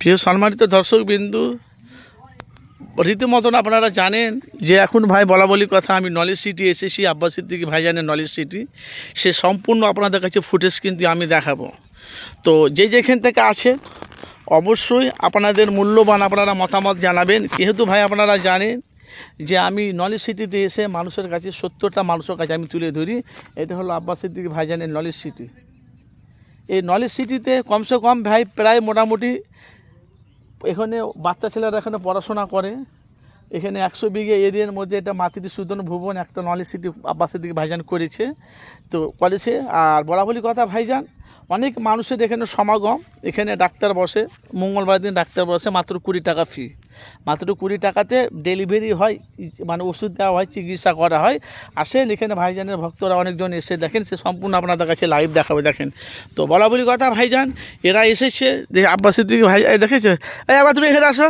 প্রিয় সম্মানিত দর্শক বিন্দু রীতিমতন আপনারা জানেন যে এখন ভাই বলা বলি কথা, আমি নলেজ সিটি এসেছি, আব্বাস সিদ্দিকি ভাই জানেন নলেজ সিটি, সে সম্পূর্ণ আপনাদের কাছে ফুটেজ কিন্তু আমি দেখাবো। তো যে যেখান থেকে আছে, অবশ্যই আপনাদের মূল্যবান আপনারা মতামত জানাবেন। যেহেতু ভাই আপনারা জানেন যে আমি নলেজ সিটিতে এসে মানুষের কাছে সত্তরটা মানুষের কাছে আমি তুলে ধরি, এটা হলো আব্বাস সিদ্দিকি ভাইজানের নলেজ সিটি। এই নলেজ সিটিতে কমসে কম ভাই প্রায় মোটামুটি এখানে বাচ্চা ছেলেরা এখানে পড়াশোনা করে। এখানে একশো বিঘে এরিয়ার মধ্যে এটা মাতৃ সুদন ভুবন, একটা নলেজ সিটি আব্বাসের দিকে ভাইজান করেছে। তো করেছে। আর বলা বলি কথা ভাইজান অনেক মানুষের এখানে সমাগম, এখানে ডাক্তার বসে, মঙ্গলবার দিন ডাক্তার বসে মাত্র কুড়ি টাকা ফি মাত্র কুড়ি টাকাতে ডেলিভারি হয় মানে ওষুধ দেওয়া হয়, চিকিৎসা করা হয়। আসেন এখানে ভাইজানের ভক্তরা অনেকজন এসে দেখেন, সে সম্পূর্ণ আপনাদের কাছে লাইভ দেখাবে, দেখেন। তো বলা বলি কথা, ভাইজান, এরা এসেছে, যে আব্বাসের দিকে ভাই দেখেছে? এই আবার তুমি এখানে আসো।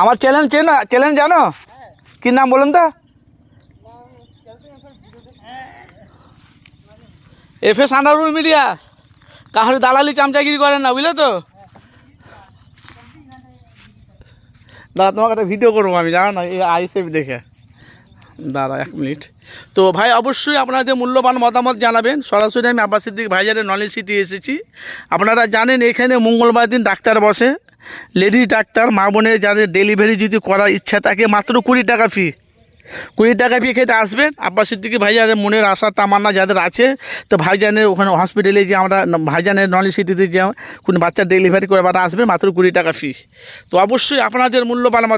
আমার চ্যালেঞ্জ চেনো চ্যালেঞ্জ জানো? কী নাম বলুন তো? এফ এস আনারুল মিডিয়া কাহার দালালি চামচাগিরি করেন না, বুঝলে তো? দাদা তোমাকে একটা ভিডিও করব আমি, জানো না? এই আইসেফ দেখে। দাঁড়া, এক মিনিট তো ভাই, অবশ্যই আপনাদের মূল্যবান মতামত জানাবেন। সরাসরি আমি আব্বাস সিদ্দিক ভাইজারের নলেজ সিটি এসেছি। আপনারা জানেন, এখানে মঙ্গলবার দিন ডাক্তার বসে। লেডিস ডাক্তার, মা বোনের যাদের ডেলিভারি যদি করার ইচ্ছা থাকে, মাত্র কুড়ি টাকা ফি কুড়ি টাকা পেয়ে খেতে আসবেন। আব্বাস সিদ্দিকি ভাইজানের মনের আশা, তামান্না যাদের আছে, তো ভাইজানের ওখানে হসপিটালে যে আমরা ভাইজানের নলেজ সিটিতে যে কোনো বাচ্চা ডেলিভারি করে বাটা আসবে, মাত্র কুড়ি টাকা ফি তো অবশ্যই আপনাদের মূল্যবান